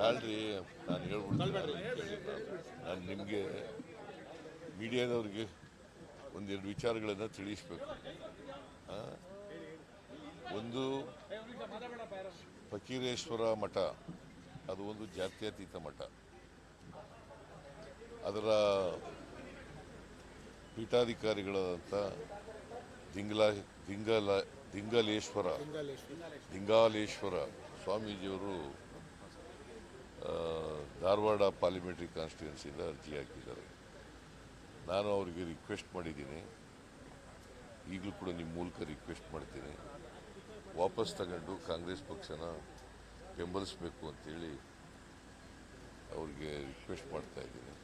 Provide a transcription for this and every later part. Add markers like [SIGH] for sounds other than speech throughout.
ತಾಳ್ರಿ ನಾನು ಹೇಳ್ಬಿಡ್ತೀನಿ. ನಾನು ನಿಮಗೆ ಮೀಡಿಯಾದವ್ರಿಗೆ ಒಂದೆರಡು ವಿಚಾರಗಳನ್ನು ತಿಳಿಸ್ಬೇಕು? ಒಂದು ಫಕೀರೇಶ್ವರ ಮಠ ಅದು ಒಂದು ಜಾತ್ಯತೀತ ಮಠ. ಅದರ ಪೀಠಾಧಿಕಾರಿಗಳಾದಂಥ ದಿಂಗ್ಲಾ ದಿಂಗಲ ದಿಂಗಲೇಶ್ವರ. ದಿಂಗಾಲೇಶ್ವರ ಸ್ವಾಮೀಜಿಯವರು ಧಾರವಾಡ ಪಾರ್ಲಿಮೆಂಟ್ರಿ ಕಾನ್ಸ್ಟಿಟ್ಯೂನ್ಸಿಯಿಂದ ಅರ್ಜಿ ಹಾಕಿದ್ದಾರೆ. ನಾನು ಅವರಿಗೆ ರಿಕ್ವೆಸ್ಟ್ ಮಾಡಿದ್ದೀನಿ. ಈಗಲೂ ಕೂಡ ನಿಮ್ಮ ಮೂಲಕ ರಿಕ್ವೆಸ್ಟ್ ಮಾಡ್ತೀನಿ. ವಾಪಸ್ ತಗೊಂಡು ಕಾಂಗ್ರೆಸ್ ಪಕ್ಷನ ಬೆಂಬಲಿಸಬೇಕು ಅಂತೇಳಿ ಅವ್ರಿಗೆ ರಿಕ್ವೆಸ್ಟ್ ಮಾಡ್ತಾ ಇದ್ದೀನಿ.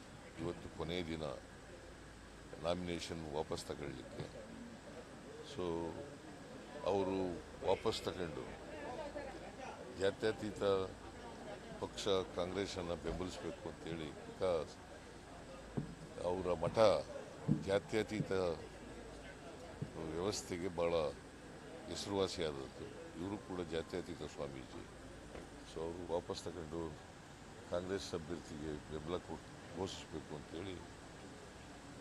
ಇವತ್ತು ಕೊನೆಯ ದಿನ ನಾಮಿನೇಷನ್ ವಾಪಸ್ ತಗೊಳ್ಳಿಕ್ಕೆ. ಸೊ ಅವರು ವಾಪಸ್ ತಗೊಂಡು ಜಾತ್ಯತೀತ ಪಕ್ಷ ಕಾಂಗ್ರೆಸನ್ನು ಬೆಂಬಲಿಸಬೇಕು ಅಂತೇಳಿ ಬಿಕಾಸ್ ಅವರ ಮಠ ಜಾತ್ಯತೀತ ವ್ಯವಸ್ಥೆಗೆ ಭಾಳ ಹೆಸರುವಾಸಿಯಾದದ್ದು ಇವರು ಕೂಡ ಜಾತ್ಯತೀತ ಸ್ವಾಮೀಜಿ. ಸೊ ಅವರು ವಾಪಸ್ ತಗೊಂಡು ಕಾಂಗ್ರೆಸ್ ಅಭ್ಯರ್ಥಿಗೆ ಬೆಂಬಲ ಕೊಟ್ಟು ಘೋಷಿಸಬೇಕು ಅಂತೇಳಿ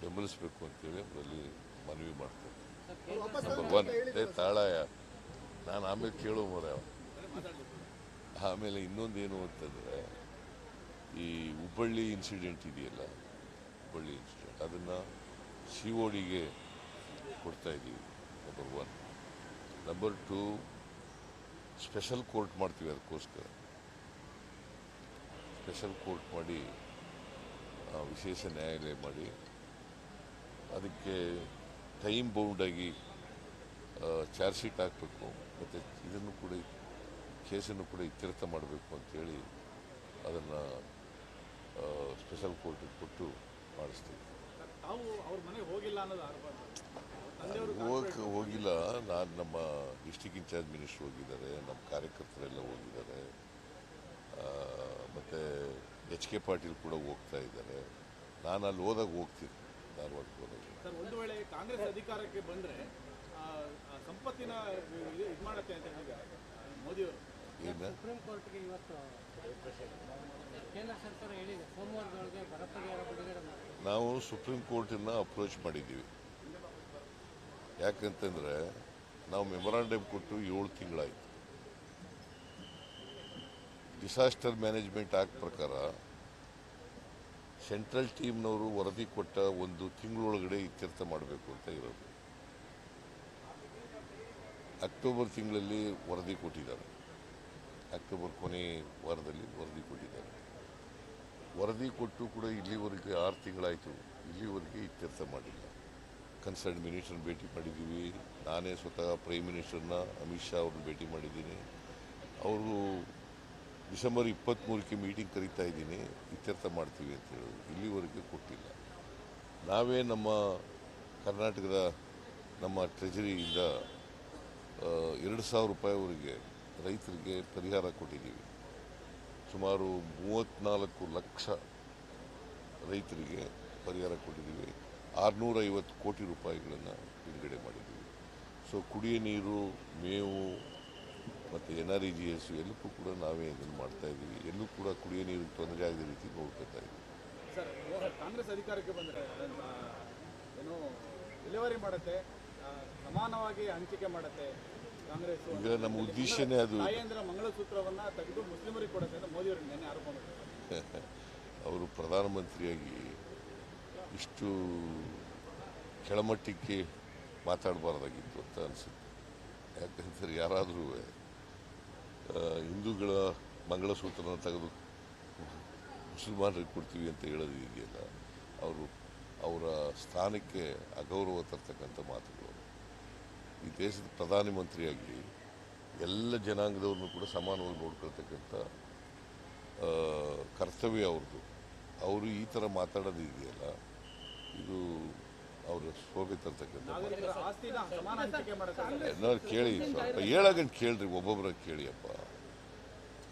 ಬೆಂಬಲಿಸಬೇಕು ಅಂತೇಳಿ ಅವರಲ್ಲಿ ಮನವಿ ಮಾಡ್ತಾರೆ. ನಂಬರ್ ಒನ್ ಏ ತಾಳಾಯ ನಾನು ಆಮೇಲೆ ಕೇಳೋ ಮರ. ಆಮೇಲೆ ಇನ್ನೊಂದೇನು ಅಂತಂದರೆ, ಈ ಹುಬ್ಬಳ್ಳಿ ಇನ್ಸಿಡೆಂಟ್ ಇದೆಯಲ್ಲ, ಹುಬ್ಬಳ್ಳಿ ಇನ್ಸಿಡೆಂಟ್ ಅದನ್ನು ಸಿ ಒ ಡಿಗೆ ಕೊಡ್ತಾ ಇದ್ದೀವಿ number one number two special court ಮಾಡ್ತೀವಿ ಅದಕ್ಕೋಸ್ಕರ. ಸ್ಪೆಷಲ್ ಕೋರ್ಟ್ ಮಾಡಿ ವಿಶೇಷ ನ್ಯಾಯಾಲಯ ಮಾಡಿ, ಅದಕ್ಕೆ ಟೈಮ್ ಬೌಂಡಾಗಿ ಚಾರ್ಜ್ ಶೀಟ್ ಹಾಕಬೇಕು. ಮತ್ತು ಇದನ್ನು ಕೂಡ ಕೇಸನ್ನು ಕೂಡ ಇತ್ಯರ್ಥ ಮಾಡಬೇಕು ಅಂತೇಳಿ ಅದನ್ನು ಸ್ಪೆಷಲ್ ಕೋರ್ಟಿಗೆ ಕೊಟ್ಟು ಮಾಡಿಸ್ತೀವಿ. ಹೋಗಕ್ಕೆ ಹೋಗಿಲ್ಲ ನಾನು ನಮ್ಮ ಡಿಸ್ಟಿಕ್ ಇನ್ಚಾರ್ಜ್ ಮಿನಿಸ್ಟರ್ ಹೋಗಿದ್ದಾರೆ ನಮ್ಮ ಕಾರ್ಯಕರ್ತರೆಲ್ಲ ಹೋಗಿದ್ದಾರೆ. ಮತ್ತು ಎಚ್ ಕೆ ಪಾಟೀಲ್ ಕೂಡ ಹೋಗ್ತಾ ಇದ್ದಾರೆ. ನಾನು ಅಲ್ಲಿ ಹೋದಾಗ ಹೋಗ್ತೀನಿ ಧಾರವಾಡಕ್ಕೆ ಹೋದಾಗ. ಒಂದು ವೇಳೆ ಕಾಂಗ್ರೆಸ್ ಅಧಿಕಾರಕ್ಕೆ ಬಂದರೆ ಸಂಪತ್ತಿನ ಇದು ಮಾಡುತ್ತೆ ಅಂತ ಮೋದಿಯವರು. ಸುಪ್ರೀಂ ಕೋರ್ಟ್ಗೆ ಇವತ್ತು ಕೇಂದ್ರ ಸರ್ಕಾರ ಹೇಳಿದೆ ಸೋಮವಾರದೊಳಗೆ ಬಿಡುಗಡೆ ಮಾಡಿ ನಾವು ಸುಪ್ರೀಂ ಕೋರ್ಟನ್ನು ಅಪ್ರೋಚ್ ಮಾಡಿದ್ದೀವಿ. ಯಾಕಂತಂದರೆ ನಾವು ಮೆಮೊರಾಂಡಮ್ ಕೊಟ್ಟು ಏಳು ತಿಂಗಳಾಯಿತು. ಡಿಸಾಸ್ಟರ್ ಮ್ಯಾನೇಜ್ಮೆಂಟ್ ಆಕ್ಟ್ ಪ್ರಕಾರ ಸೆಂಟ್ರಲ್ ಟೀಮ್ನವರು ವರದಿ ಕೊಟ್ಟ ಒಂದು ತಿಂಗಳೊಳಗಡೆ ಇತ್ಯರ್ಥ ಮಾಡಬೇಕು ಅಂತ ಇರೋದು. ಅಕ್ಟೋಬರ್ ತಿಂಗಳಲ್ಲಿ ವರದಿ ಕೊಟ್ಟಿದ್ದಾರೆ. ಅಕ್ಟೋಬರ್ ಕೊನೆ ವಾರದಲ್ಲಿ ವರದಿ ಕೊಟ್ಟಿದ್ದಾರೆ. ವರದಿ ಕೊಟ್ಟು ಕೂಡ ಇಲ್ಲಿವರೆಗೆ ಆರು ತಿಂಗಳಾಯಿತು. ಇಲ್ಲಿವರೆಗೆ ಇತ್ಯರ್ಥ ಮಾಡಿಲ್ಲ. ಕನ್ಸರ್ನ್ ಮಿನಿಸ್ಟರ್ನ ಭೇಟಿ ಮಾಡಿದ್ದೀವಿ. ನಾನೇ ಸ್ವತಃ ಪ್ರೈಮ್ ಮಿನಿಸ್ಟರ್ನ ಅಮಿತ್ ಶಾ ಅವ್ರನ್ನ ಭೇಟಿ ಮಾಡಿದ್ದೀನಿ. ಅವರು ಡಿಸೆಂಬರ್ ಇಪ್ಪತ್ತ್ಮೂರಕ್ಕೆ ಮೀಟಿಂಗ್ ಕರೀತಾ ಇದ್ದೀನಿ. ಇತ್ಯರ್ಥ ಮಾಡ್ತೀವಿ ಅಂತ ಹೇಳೋದು ಇಲ್ಲಿವರೆಗೆ ಕೊಟ್ಟಿಲ್ಲ. ನಾವೇ ನಮ್ಮ ಕರ್ನಾಟಕದ ನಮ್ಮ ಟ್ರೆಜರಿಯಿಂದ ಎರಡು ಸಾವಿರ ರೂಪಾಯಿವರೆಗೆ ರೈತರಿಗೆ ಪರಿಹಾರ ಕೊಟ್ಟಿದ್ದೀವಿ. ಸುಮಾರು ಮೂವತ್ತ್ನಾಲ್ಕು ಲಕ್ಷ ರೈತರಿಗೆ ಪರಿಹಾರ ಕೊಟ್ಟಿದ್ದೀವಿ. ಆರುನೂರೈವತ್ತು ಕೋಟಿ ರೂಪಾಯಿಗಳನ್ನು ಬಿಡುಗಡೆ ಮಾಡಿದ್ದೀವಿ. ಸೊ ಕುಡಿಯ ನೀರು, ಮೇವು ಮತ್ತು N R E G S ಎಲ್ಲಕ್ಕೂ ಕೂಡ ನಾವೇ ಇದನ್ನು ಮಾಡ್ತಾ ಇದ್ದೀವಿ. ಎಲ್ಲೂ ಕೂಡ ಕುಡಿಯ ನೀರು ತೊಂದರೆ ಆಗದ ರೀತಿ ನೋಡ್ಕೊತಾ ಇದ್ದೀವಿ. ಕಾಂಗ್ರೆಸ್ ಬಂದ್ರೆ ಏನು ಡೆಲಿವರಿ ಮಾಡುತ್ತೆ ಸಮಾನವಾಗಿ ಹಂಚಿಕೆ ಮಾಡುತ್ತೆ. ಈಗ ನಮ್ಮ ಉದ್ದೇಶನೇ ಅದು. [LAUGHS] ಅವರು ಪ್ರಧಾನಮಂತ್ರಿಯಾಗಿ ಇಷ್ಟು ಕೆಳಮಟ್ಟಕ್ಕೆ ಮಾತಾಡಬಾರ್ದಾಗಿತ್ತು ಅಂತ ಅನಿಸುತ್ತೆ. ಯಾಕಂದರೆ ಯಾರಾದರೂ ಹಿಂದೂಗಳ ಮಂಗಳಸೂತ್ರನ ತೆಗೆದು ಮುಸಲ್ಮಾನರಿಗೆ ಕೊಡ್ತೀವಿ ಅಂತ ಹೇಳೋದು ಇದೆಯಲ್ಲ ಅವರು ಅವರ ಸ್ಥಾನಕ್ಕೆ ಅಗೌರವ ತರ್ತಕ್ಕಂಥ ಮಾತುಗಳು. ಈ ದೇಶದ ಪ್ರಧಾನಮಂತ್ರಿಯಾಗಿ ಎಲ್ಲ ಜನಾಂಗದವ್ರನ್ನೂ ಕೂಡ ಸಮಾನವಾಗಿ ನೋಡ್ಕೊಳ್ತಕ್ಕಂಥ ಕರ್ತವ್ಯ ಅವ್ರದ್ದು. ಅವರು ಈ ಥರ ಮಾತಾಡೋದು ಇದೆಯಲ್ಲ ಇದು ಅವರ ಶೋಭೆ ತರ್ತಕ್ಕಂಥ ಕೇಳಿ ಸ್ವಲ್ಪ ಹೇಳಾಗಂತ ಕೇಳ್ರಿ ಒಬ್ಬೊಬ್ಬರ ಕೇಳಿ ಅಪ್ಪ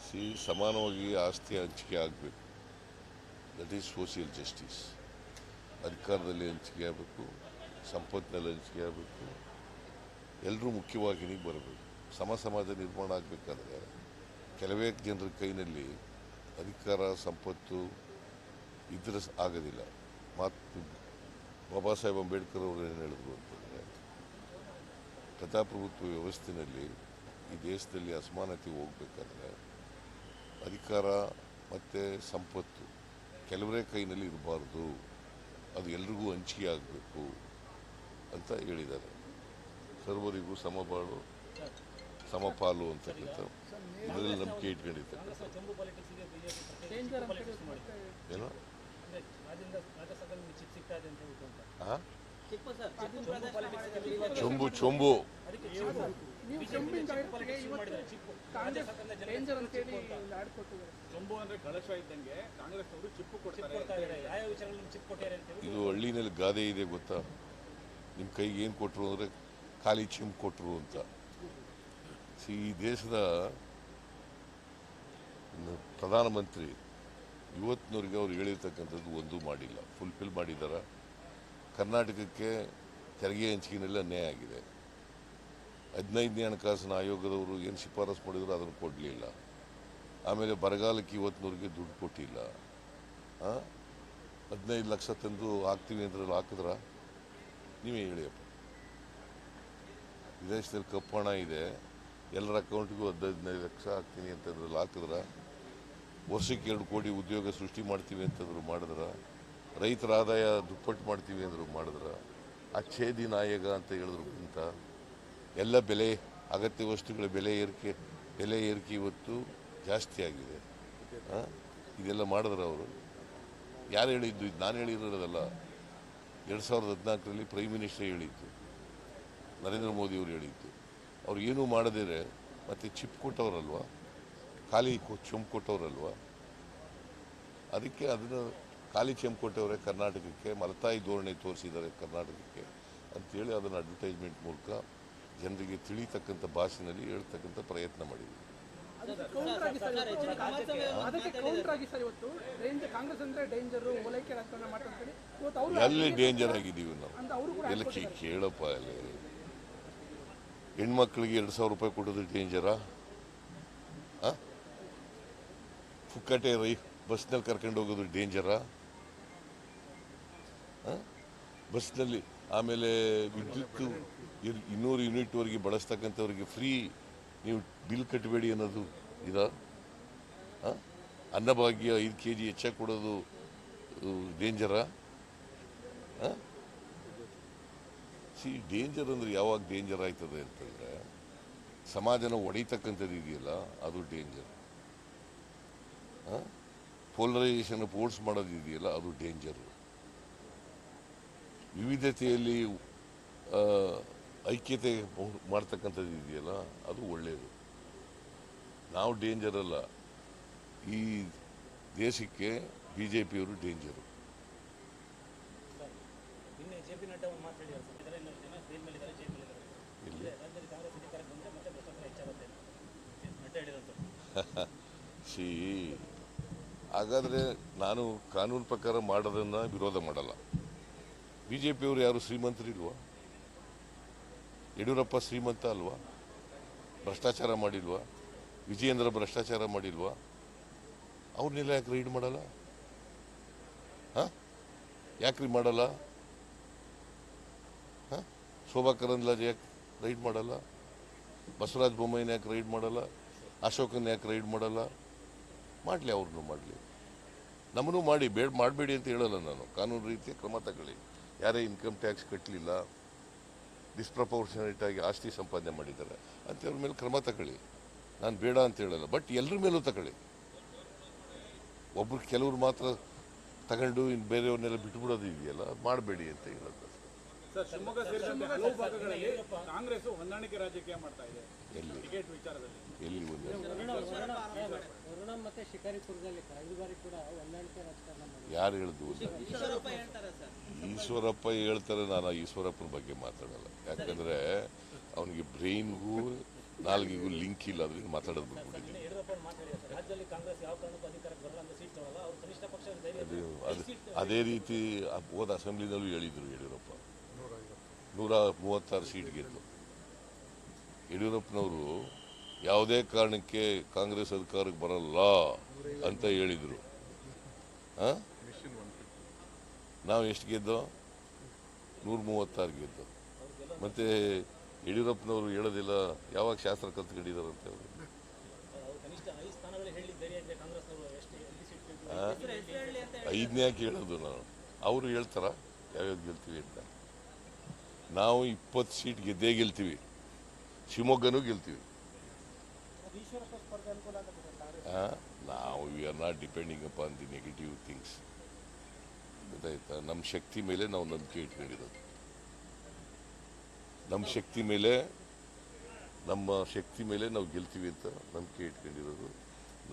ಸಿ ಸಮಾನವಾಗಿ ಆಸ್ತಿ ಹಂಚಿಕೆ ಆಗಬೇಕು. ದಟ್ ಈಸ್ ಸೋಷಿಯಲ್ ಜಸ್ಟಿಸ್ ಅಧಿಕಾರದಲ್ಲಿ ಹಂಚಿಕೆ ಆಗಬೇಕು ಸಂಪತ್ತಿನಲ್ಲಿ ಹಂಚಿಕೆ ಆಗಬೇಕು. ಎಲ್ಲರೂ ಮುಖ್ಯವಾಗಿ ಮುಖ್ಯವಾಹಿನಿಗೆ ಬರಬೇಕು. ಸಮ ಸಮಾಜ ನಿರ್ಮಾಣ ಆಗಬೇಕಾದ್ರೆ ಕೆಲವೇ ಜನರ ಕೈನಲ್ಲಿ ಅಧಿಕಾರ, ಸಂಪತ್ತು ಇದ್ರೆ ಆಗೋದಿಲ್ಲ. ಮಾತು ಬಾಬಾ ಸಾಹೇಬ್ ಅಂಬೇಡ್ಕರ್ ಅವರು ಏನು ಹೇಳಿದ್ರು ಅಂತಂದರೆ ಪ್ರಜಾಪ್ರಭುತ್ವ ವ್ಯವಸ್ಥೆಯಲ್ಲಿ ಈ ದೇಶದಲ್ಲಿ ಅಸಮಾನತೆ ಹೋಗಬೇಕಾದ್ರೆ ಅಧಿಕಾರ ಮತ್ತು ಸಂಪತ್ತು ಕೆಲವರೇ ಕೈನಲ್ಲಿ ಇರಬಾರ್ದು. ಅದು ಎಲ್ರಿಗೂ ಹಂಚಿಕೆ ಆಗಬೇಕು ಅಂತ ಹೇಳಿದ್ದಾರೆ. ಸರ್ವರಿಗೂ ಸಮಬಾಳು ಸಮಪಾಲು ಅಂತಕ್ಕಂಥ ಇದರಲ್ಲಿ ನಂಬಿಕೆ ಇಟ್ಕೊಂಡಿರ್ತಕ್ಕಂಥ ಏನೋ? ಚೊಂಬು ಚೊಂಬು. ಇದು ಹಳ್ಳಿನಲ್ಲಿ ಗಾದೆ ಇದೆ ಗೊತ್ತಾ? ನಿಮ್ಮ ಕೈಗೆ ಏನು ಕೊಟ್ಟರು ಅಂದರೆ ಖಾಲಿ ಚಿಮ್ ಕೊಟ್ಟರು ಅಂತ. ಸಿ, ಈ ದೇಶದ ಪ್ರಧಾನಮಂತ್ರಿ ಇವತ್ತಿನವ್ರಿಗೆ ಅವ್ರು ಹೇಳಿರ್ತಕ್ಕಂಥದ್ದು ಒಂದೂ ಮಾಡಿಲ್ಲ ಫುಲ್ಫಿಲ್ ಮಾಡಿದ್ದಾರೆ? ಕರ್ನಾಟಕಕ್ಕೆ ತೆರಿಗೆ ಹಂಚಿಕೆನೆಲ್ಲ ಅನ್ಯಾಯ ಆಗಿದೆ. ಹದಿನೈದನೇ ಹಣಕಾಸಿನ ಆಯೋಗದವರು ಏನು ಶಿಫಾರಸು ಮಾಡಿದ್ರು ಅದನ್ನು ಕೊಡಲಿಲ್ಲ. ಆಮೇಲೆ ಬರಗಾಲಕ್ಕೆ ಇವತ್ತಿನವ್ರಿಗೆ ದುಡ್ಡು ಕೊಟ್ಟಿಲ್ಲ. ಹದಿನೈದು ಲಕ್ಷ ತಂದು ಹಾಕ್ತೀವಿ ಅಂದ್ರಲ್ಲಿ ಹಾಕಿದ್ರ? ನೀವೇ ಹೇಳಿಯಪ್ಪ ವಿದೇಶದಲ್ಲಿ ಕಪ್ಪು ಹಣ ಇದೆ, ಎಲ್ಲರ ಅಕೌಂಟ್ಗೂ ಹದ್ ಹದಿನೈದು ಲಕ್ಷ ಹಾಕ್ತೀನಿ ಅಂತಂದ್ರಲ್ಲಿ ಹಾಕಿದ್ರ, ವರ್ಷಕ್ಕೆ ಎರಡು ಕೋಟಿ ಉದ್ಯೋಗ ಸೃಷ್ಟಿ ಮಾಡ್ತೀವಿ ಅಂತಂದ್ರು ಮಾಡಿದ್ರ, ರೈತರ ಆದಾಯ ದುಪ್ಪಟ್ಟು ಮಾಡ್ತೀವಿ ಅಂದರು ಮಾಡಿದ್ರ, ಅಚ್ಛೇದಿ ನಾಯಕ ಅಂತ ಹೇಳಿದ್ರು ಅಂತ ಎಲ್ಲ ಬೆಲೆ, ಅಗತ್ಯ ವಸ್ತುಗಳ ಬೆಲೆ ಏರಿಕೆ ಬೆಲೆ ಏರಿಕೆ ಇವತ್ತು ಜಾಸ್ತಿ ಆಗಿದೆ. ಇದೆಲ್ಲ ಮಾಡಿದ್ರ ಅವರು. ಯಾರು ಹೇಳಿದ್ದು? ಇದು ನಾನು ಹೇಳಿರೋದಲ್ಲ, ಎರಡು ಸಾವಿರದ ಹದಿನಾಲ್ಕರಲ್ಲಿ ಪ್ರೈಮ್ ಮಿನಿಸ್ಟರ್ ಹೇಳಿದ್ದು. ನರೇಂದ್ರ ಮೋದಿ ಅವರು ಹೇಳಿದ್ದು. ಅವ್ರು ಏನೂ ಮಾಡದಿದ್ರೆ ಮತ್ತೆ ಚಿಪ್ ಕೊಟ್ಟವರಲ್ವಾ? ಖಾಲಿ ಚೊಂಬು ಕೊಟ್ಟವರಲ್ವಾ? ಅದಕ್ಕೆ ಅದನ್ನು ಖಾಲಿ ಚೆಂಪು ಕೊಟ್ಟವರೇ ಕರ್ನಾಟಕಕ್ಕೆ ಮಲತಾಯಿ ಧೋರಣೆ ತೋರಿಸಿದ್ದಾರೆ ಕರ್ನಾಟಕಕ್ಕೆ ಅಂತೇಳಿ ಅದನ್ನು ಅಡ್ವರ್ಟೈಸ್ಮೆಂಟ್ ಮೂಲಕ ಜನರಿಗೆ ತಿಳಿತಕ್ಕಂಥ ಭಾಷೆನಲ್ಲಿ ಹೇಳ್ತಕ್ಕಂಥ ಪ್ರಯತ್ನ ಮಾಡಿದ್ವಿ. ಅದಕ್ಕೆ ಕೌಂಟರ್ ಆಗಿ ಸರ್ ಇವತ್ತು. ಅದಕ್ಕೆ ಕೌಂಟರ್ ಆಗಿ ಸರ್ ಇವತ್ತು ಡೇಂಜರ್ ಕಾಂಗ್ರೆಸ್ ಅಂದ್ರೆ ಡೇಂಜರ್ ಓಲೈಕೆ ರಾಜಕಾರಣ ಮಾಡ್ತಾರೆ ಇವತ್ತು ಅವರು ಎಲ್ಲಿ ಡೇಂಜರ್ ಆಗಿದ್ದೀವಿ ನಾವು? ಅಂತ ಅವರು ಕೂಡ ಎಲ್ಲ ಕೇಳಪ್ಪ ಅಲ್ಲಿ ಹೆಣ್ಮಕ್ಳಿಗೆ ಎರಡು ಸಾವಿರ ರೂಪಾಯಿ ಕೊಡೋದು ಡೇಂಜರಾ ಫುಕ್ಕಟೆ ರೈ, ಬಸ್ನಲ್ಲಿ ಕರ್ಕೊಂಡು ಹೋಗೋದು ಡೇಂಜರಾ ಬಸ್ನಲ್ಲಿ ಆಮೇಲೆ ವಿದ್ಯುತ್ ಇನ್ನೂರು ಯೂನಿಟ್ವರೆಗೆ ಬಳಸ್ತಕ್ಕಂಥವ್ರಿಗೆ ಫ್ರೀ ನೀವು ಬಿಲ್ ಕಟ್ಟಬೇಡಿ ಅನ್ನೋದು ಇದ? ಅನ್ನಭಾಗ್ಯ ಐದು ಕೆ ಜಿ ಹೆಚ್ಚಾಗಿ ಕೊಡೋದು ಡೇಂಜರಾ ಸಿ ಡೇಂಜರ್ ಅಂದ್ರೆ ಯಾವಾಗ ಡೇಂಜರ್ ಆಯ್ತದೆ ಅಂತಂದರೆ ಸಮಾಜನ ಒಡೀತಕ್ಕಂಥದ್ದು ಇದೆಯಲ್ಲ, ಅದು ಡೇಂಜರ್. ಪೋಲರೈಸೇಷನ್ ಫೋರ್ಸ್ ಮಾಡೋದಿದೆಯಲ್ಲ ಅದು ಡೇಂಜರ್. ವಿವಿಧತೆಯಲ್ಲಿ ಐಕ್ಯತೆ ಮಾಡ್ತಕ್ಕಂಥದ್ದು ಇದೆಯಲ್ಲ, ಅದು ಒಳ್ಳೆಯದು ನಾವು ಡೇಂಜರ್ ಅಲ್ಲ. ಈ ದೇಶಕ್ಕೆ ಬಿ ಜೆ ಪಿಯವರು ಡೇಂಜರು. ಸಿ ಹಾಗಾದರೆ ನಾನು ಕಾನೂನು ಪ್ರಕಾರ ಮಾಡೋದನ್ನು ವಿರೋಧ ಮಾಡಲ್ಲ. ಬಿ ಜೆ ಪಿಯವರು ಯಾರು ಶ್ರೀಮಂತರಿಲ್ವಾ? ಯಡಿಯೂರಪ್ಪ ಶ್ರೀಮಂತ ಅಲ್ವಾ? ಭ್ರಷ್ಟಾಚಾರ ಮಾಡಿಲ್ವಾ? ವಿಜಯೇಂದ್ರ ಭ್ರಷ್ಟಾಚಾರ ಮಾಡಿಲ್ವಾ? ಅವ್ರನ್ನೆಲ್ಲ ಯಾಕೆ ರೈಡ್ ಮಾಡಲ್ಲ? ಹಾಂ? ಯಾಕ್ರಿ ಮಾಡಲ್ಲ? ಹಾಂ? ಶೋಭಾ ಕರಂದ್ಲಾಜೆ ಯಾಕೆ ರೈಡ್ ಮಾಡಲ್ಲ. ಬಸವರಾಜ ಬೊಮ್ಮಾಯಿನ ಯಾಕೆ ರೈಡ್ ಮಾಡಲ್ಲ? ಅಶೋಕನ ಯಾಕೆ ರೈಡ್ ಮಾಡಲ್ಲ? ಮಾಡಲಿ ಅವ್ರನ್ನೂ ಮಾಡಲಿ. ನಮ್ಮನ್ನು ಮಾಡಿ, ಬೇಡ, ಮಾಡಬೇಡಿ ಅಂತ ಹೇಳಲ್ಲ ನಾನು. ಕಾನೂನು ರೀತಿಯ ಕ್ರಮ ತಗೊಳ್ಳಿ. ಯಾರೇ ಇನ್ಕಮ್ ಟ್ಯಾಕ್ಸ್ ಕಟ್ಟಲಿಲ್ಲ ಡಿಸ್ಪ್ರಪೋರ್ಷನೇಟ್ ಆಗಿ ಆಸ್ತಿ ಸಂಪಾದನೆ ಮಾಡಿದ್ದಾರೆ, ಅಂಥವ್ರ ಮೇಲೆ ಕ್ರಮ ತಗೊಳ್ಳಿ. ನಾನು ಬೇಡ ಅಂತ ಹೇಳಲ್ಲ ಬಟ್ ಎಲ್ಲರ ಮೇಲೂ ತಗೊಳ್ಳಿ. ಒಬ್ರು ಕೆಲವ್ರು ಮಾತ್ರ ತಗೊಂಡು ಇನ್ನು ಬೇರೆಯವ್ರನ್ನೆಲ್ಲ ಬಿಟ್ಬಿಡೋದು ಇದೆಯಲ್ಲ, ಮಾಡಬೇಡಿ ಅಂತ ಹೇಳೋದು. ಸರ್ ಶಿವಮೊಗ್ಗ ಸೇರಿದಂತೆ ಹಲವು ಭಾಗಗಳಲ್ಲಿ ಕಾಂಗ್ರೆಸ್ ಹೊಂದಾಣಿಕೆ ರಾಜಕೀಯ ಮಾಡ್ತಾ ಇದೆ. ಎಲ್ಲಿ? ಟಿಕೆಟ್ ವಿಚಾರದಲ್ಲಿ. ಎಲ್ಲಿ ವರುಣ ಮತ್ತೆ ಶಿಕಾರಿಪುರದಲ್ಲಿ ಕಳೆದ ಬಾರಿ ಕೂಡ ಹೊಂದಾಣಿಕೆ ರಾಜಕಾರಣ ಯಾರು ಹೇಳಿದ್ದು ಈಶ್ವರಪ್ಪ ಹೇಳ್ತಾರೆ ನಾನು ಈಶ್ವರಪ್ಪನ ಬಗ್ಗೆ ಮಾತಾಡಲ್ಲ. ಯಾಕಂದ್ರೆ ಅವನಿಗೆ ಬ್ರೈನ್ಗೂ ನಾಲ್ಗಿಗೂ ಲಿಂಕ್ ಇಲ್ಲ ಅದರಿಂದ ಮಾತಾಡೋದು ಬಿಟ್ಬಿಟ್ಟಿದ್ದೀನಿ ಅದು ಅದು ರೀತಿ ಆ ಹೋದ ಅಸೆಂಬ್ಲಿನಲ್ಲೂ ಹೇಳಿದರು ಯಡಿಯೂರಪ್ಪ. ನೂರ ಮೂವತ್ತಾರು ಸೀಟ್ ಗೆದ್ದು. ಯಡಿಯೂರಪ್ಪನವರು ಯಾವುದೇ ಕಾರಣಕ್ಕೆ ಕಾಂಗ್ರೆಸ್ ಅಧಿಕಾರಕ್ಕೆ ಬರಲ್ಲ ಅಂತ ಹೇಳಿದರು. ನಾವು ಎಷ್ಟು ಗೆದ್ದೋ? ನೂರ ಮೂವತ್ತಾರು ಗೆದ್ದು. ಮತ್ತೆ ಯಡಿಯೂರಪ್ಪನವರು ಹೇಳೋದಿಲ್ಲ, ಯಾವಾಗ ಶಾಸ್ತ್ರ ಕಲ್ತ್ಕೊಂಡಿದಾರಂತೆ ಅವರು ಐದನೇ ಯಾಕೆ ಹೇಳೋದು ನಾವು ಅವರು ಹೇಳ್ತಾರ? ಯಾವ್ಯಾವ ಗೆಲ್ತೀವಿ ಅಂತ. ನಾವು ಇಪ್ಪತ್ತು ಸೀಟ್ ಗೆದ್ದೇ ಗೆಲ್ತೀವಿ. ಶಿವಮೊಗ್ಗನೂ ಗೆಲ್ತೀವಿ. ನಾವು we are not depending upon the negative things ಗೊತ್ತಾಯ್ತಾ? ನಮ್ಮ ಶಕ್ತಿ ಮೇಲೆ ನಾವು ನಂಬಿಕೆ ಇಟ್ಕೊಂಡಿರೋದು. ನಮ್ಮ ಶಕ್ತಿ ಮೇಲೆ, ನಮ್ಮ ಶಕ್ತಿ ಮೇಲೆ ನಾವು ಗೆಲ್ತೀವಿ ಅಂತ ನಂಬಿಕೆ ಇಟ್ಕೊಂಡಿರೋದು.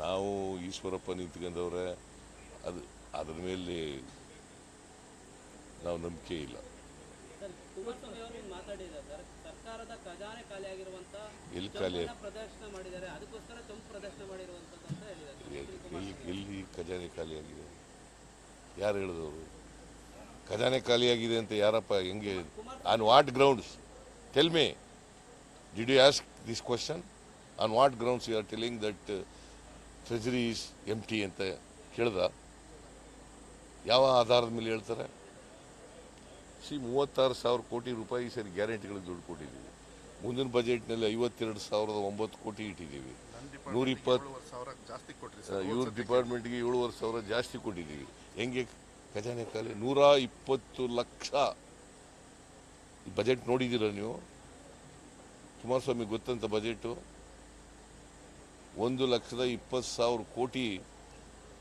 ನಾವು ಈಶ್ವರಪ್ಪ ನಿಂತ್ಕೊಂಡವ್ರೆ, ಅದು, ಅದ್ರ ಮೇಲೆ ನಾವು ನಂಬಿಕೆ ಇಲ್ಲ. ಸರ್ ಕುಮಾರಸ್ವಾಮಿ ಅವರು ಮಾತಾಡಿದ್ದಾರೆ. ಸರ್ ಸರ್ಕಾರದ ಖಜಾನೆ ಖಾಲಿ ಆಗಿರುವಂತ ಎಲ್ಲಿ ಖಾಲಿ ಪ್ರದರ್ಶನ ಮಾಡಿದ್ದಾರೆ. ಅದಕ್ಕೋಸ್ಕರ ಚೊಂಬು ಪ್ರದರ್ಶನ ಮಾಡಿರುವಂತದ್ದು ಅಂತ ಹೇಳಿದ್ದಾರೆ. ಎಲ್ಲಿ ಎಲ್ಲಿ ಖಜಾನೆ ಖಾಲಿಯಾಗಿದೆ. ಯಾರು ಹೇಳಿದವರು ಖಜಾನೆ ಖಾಲಿಯಾಗಿದೆ ಅಂತ ಯಾರಪ್ಪ ಹೆಂಗೆ on what grounds tell me did you ask this question on what grounds you are telling that treasury is empty ಅಂತ ಕೇಳ್ದ? ಯಾವ ಆಧಾರದ ಮೇಲೆ ಹೇಳ್ತಾರೆ? ಸಿ ಮೂವತ್ತಾರು ಸಾವಿರ ಕೋಟಿ ರೂಪಾಯಿ ಸರಿ ಗ್ಯಾರಂಟಿಗಳಿಗೆ ದುಡ್ಡು ಕೊಟ್ಟಿದ್ದೀವಿ. ಮುಂದಿನ ಬಜೆಟ್ನಲ್ಲಿ ಐವತ್ತೆರಡು ಸಾವಿರದ ಒಂಬತ್ತು ಕೋಟಿ ಇಟ್ಟಿದ್ದೀವಿ. ನೂರ ಇಪ್ಪತ್ತು ಏಳುವರೆ ಸಾವಿರ ಜಾಸ್ತಿ ಕೊಟ್ರಿ ಇವ್ರ ಡಿಪಾರ್ಟ್ಮೆಂಟ್ಗೆ ಏಳುವರೆ ಸಾವಿರ ಜಾಸ್ತಿ ಕೊಟ್ಟಿದ್ದೀವಿ. ಹೆಂಗೆ ಖಜಾನೆ ಖಾಲಿ? ನೂರ ಇಪ್ಪತ್ತು ಲಕ್ಷ. ಬಜೆಟ್ ನೋಡಿದ್ದೀರ ನೀವು? ಕುಮಾರಸ್ವಾಮಿ ಗೊತ್ತಂತ ಬಜೆಟು? ಒಂದು ಲಕ್ಷದ ಇಪ್ಪತ್ತು ಸಾವಿರ ಕೋಟಿ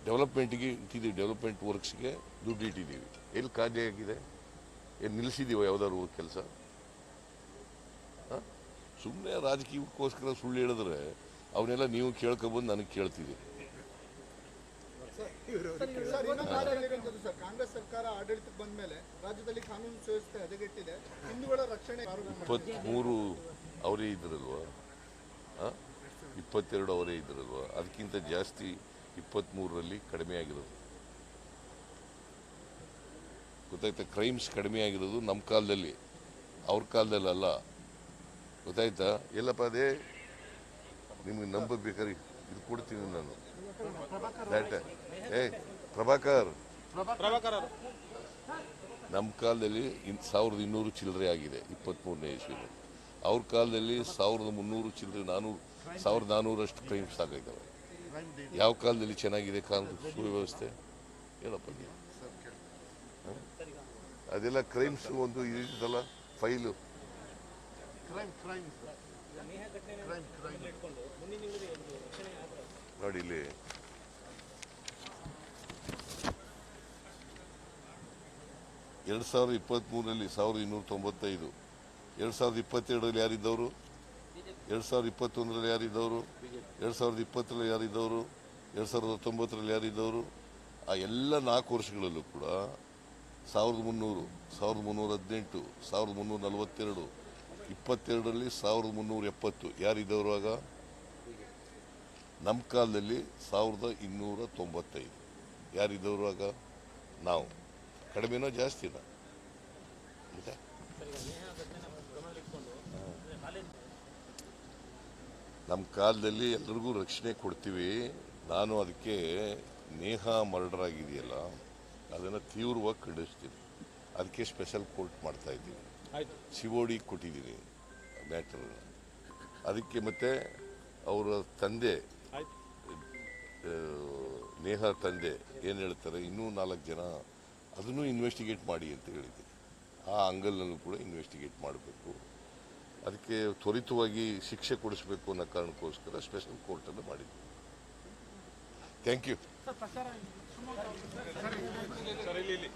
ಡೆವಲಪ್ಮೆಂಟ್ಗೆ ಇಟ್ಟಿದ್ದೀವಿ ಡೆವಲಪ್ಮೆಂಟ್ ವರ್ಕ್ಸ್ಗೆ ದುಡ್ಡು ಇಟ್ಟಿದ್ದೀವಿ. ಎಲ್ಲಿ ಖಾಲಿ ಆಗಿದೆ? ಏನು ನಿಲ್ಲಿಸಿದೀವ ಯಾವ್ದಾದ್ರು ಕೆಲಸ? ಸುಮ್ಮನೆ ರಾಜಕೀಯಕ್ಕೋಸ್ಕರ ಸುಳ್ಳು ಹೇಳಿದ್ರೆ ಅವನ್ನೆಲ್ಲ ನೀವು ಕೇಳ್ಕೊಬಂದು ನನಗೆ ಕೇಳ್ತೀವಿ ಕಾಂಗ್ರೆಸ್ ಸರ್ಕಾರ ಆಡಳಿತಕ್ಕೆ ಬಂದ ಮೇಲೆ ರಾಜ್ಯದಲ್ಲಿ ಕಾನೂನು ಸುವ್ಯವಸ್ಥೆ ಹದಗೆಟ್ಟಿದೆ. ಹಿಂದೂಗಳ ರಕ್ಷಣೆ ಇಪ್ಪತ್ಮೂರು ಇಪ್ಪತ್ತ್ಮೂರು ಅವರೇ ಇದ್ರಲ್ವಾ? ಇಪ್ಪತ್ತೆರಡು ಅವರೇ ಇದ್ರಲ್ವಾ? ಅದಕ್ಕಿಂತ ಜಾಸ್ತಿ ಇಪ್ಪತ್ತ್ಮೂರರಲ್ಲಿ ಕಡಿಮೆ ಆಗಿರೋದು ಗೊತ್ತಾಯ್ತಾ? ಕ್ರೈಮ್ಸ್ ಕಡಿಮೆ ಆಗಿರೋದು ನಮ್ಮ ಕಾಲದಲ್ಲಿ. ಅವ್ರ ಕಾಲದಲ್ಲಿ ಅಲ್ಲ ಗೊತ್ತಾಯ್ತಾ? ಎಲ್ಲಪ್ಪ ಅದೇ ನಿಮ್ಗೆ ನಂಬಬೇಕಾದ್ರೆ ಇದು ಕೊಡ್ತೀನಿ ನಾನು. ಏ ಪ್ರಭಾಕರ್. ನಮ್ಮ ಕಾಲದಲ್ಲಿ ಇನ್ ಸಾವಿರದ ಇನ್ನೂರು ಚಿಲ್ಲರೆ ಆಗಿದೆ ಇಪ್ಪತ್ತ್ಮೂರನೇ ಇಸ್ವಿಲಿ. ಅವ್ರ ಕಾಲದಲ್ಲಿ ಸಾವಿರದ ಮುನ್ನೂರು ಚಿಲ್ಲರೆ ನಾನೂರು ಸಾವಿರದ ನಾನ್ನೂರಷ್ಟು ಕ್ರೈಮ್ಸ್ ಆಗಿದ್ದಾವೆ ಯಾವ ಕಾಲದಲ್ಲಿ ಚೆನ್ನಾಗಿದೆ ಕಾನೂನು ಸುವ್ಯವಸ್ಥೆ? ಹೇಳಪ್ಪ ನೀವು? ಅದೆಲ್ಲ ಕ್ರೈಮ್ಸ್ ಒಂದು ಇದಲ್ಲ ಫೈಲು ನೋಡಿ ಇಲ್ಲಿ. ಎರಡು ಸಾವಿರದ ಇಪ್ಪತ್ತ್ಮೂರರಲ್ಲಿ ಸಾವಿರದ ಇನ್ನೂರ ತೊಂಬತ್ತೈದು. ಎರಡು ಸಾವಿರದ ಇಪ್ಪತ್ತೆರಡರಲ್ಲಿ ಯಾರಿದ್ದವರು? ಎರಡು ಸಾವಿರದ ಇಪ್ಪತ್ತೊಂದರಲ್ಲಿ ಯಾರಿದ್ದವರು? ಎರಡು ಸಾವಿರದ ಇಪ್ಪತ್ತರಲ್ಲಿ ಯಾರಿದ್ದವರು? ಎರಡು ಸಾವಿರದ ಹತ್ತೊಂಬತ್ತರಲ್ಲಿ ಯಾರಿದ್ದವರು? ಆ ಎಲ್ಲ ನಾಲ್ಕು ವರ್ಷಗಳಲ್ಲೂ ಕೂಡ ಸಾವಿರದ ಮುನ್ನೂರು, ಸಾವಿರದ ಮುನ್ನೂರ ಹದಿನೆಂಟು, ಸಾವಿರದ ಮುನ್ನೂರ ನಲವತ್ತೆರಡು, ಇಪ್ಪತ್ತೆರಡರಲ್ಲಿ ಸಾವಿರದ ಮುನ್ನೂರ ಎಪ್ಪತ್ತು. ಯಾರಿದ್ದವರು ಆಗ? ನಮ್ಮ ಕಾಲದಲ್ಲಿ ಸಾವಿರದ ಇನ್ನೂರ ತೊಂಬತ್ತೈದು. ಯಾರಿದ್ದವರು ಆಗ? ನಾವು. ಕಡಿಮೆನೋ ಜಾಸ್ತಿನ? ನಮ್ಮ ಕಾಲದಲ್ಲಿ ಎಲ್ರಿಗೂ ರಕ್ಷಣೆ ಕೊಡ್ತೀವಿ. ನಾನು ಅದಕ್ಕೆ ನೇಹ ಮರ್ಡರ್ ಆಗಿದೆಯಲ್ಲ ಅದನ್ನು ತೀವ್ರವಾಗಿ ಖಂಡಿಸ್ತೀನಿ ಅದಕ್ಕೆ ಸ್ಪೆಷಲ್ ಕೋರ್ಟ್ ಮಾಡ್ತಾ ಇದ್ದೀವಿ. ಸಿವೋಡಿ ಕೊಟ್ಟಿದ್ದೀನಿ ಮ್ಯಾಟರ್ ಅದಕ್ಕೆ ಮತ್ತೆ ಅವರ ತಂದೆ ನೇಹ ತಂದೆ ಏನು ಹೇಳ್ತಾರೆ ಇನ್ನೂ ನಾಲ್ಕು ಜನ ಅದನ್ನು ಇನ್ವೆಸ್ಟಿಗೇಟ್ ಮಾಡಿ ಅಂತ ಹೇಳಿದ್ದೀನಿ ಆ ಅಂಗಲ್ನಲ್ಲೂ ಕೂಡ ಇನ್ವೆಸ್ಟಿಗೇಟ್ ಮಾಡಬೇಕು. ಅದಕ್ಕೆ ತ್ವರಿತವಾಗಿ ಶಿಕ್ಷೆ ಕೊಡಿಸಬೇಕು ಅನ್ನೋ ಕಾರಣಕ್ಕೋಸ್ಕರ ಸ್ಪೆಷಲ್ ಕೋರ್ಟನ್ನು ಮಾಡಿದ್ವಿ. ಥ್ಯಾಂಕ್ ಯು ಸರಿ ಇಲ್ಲಿ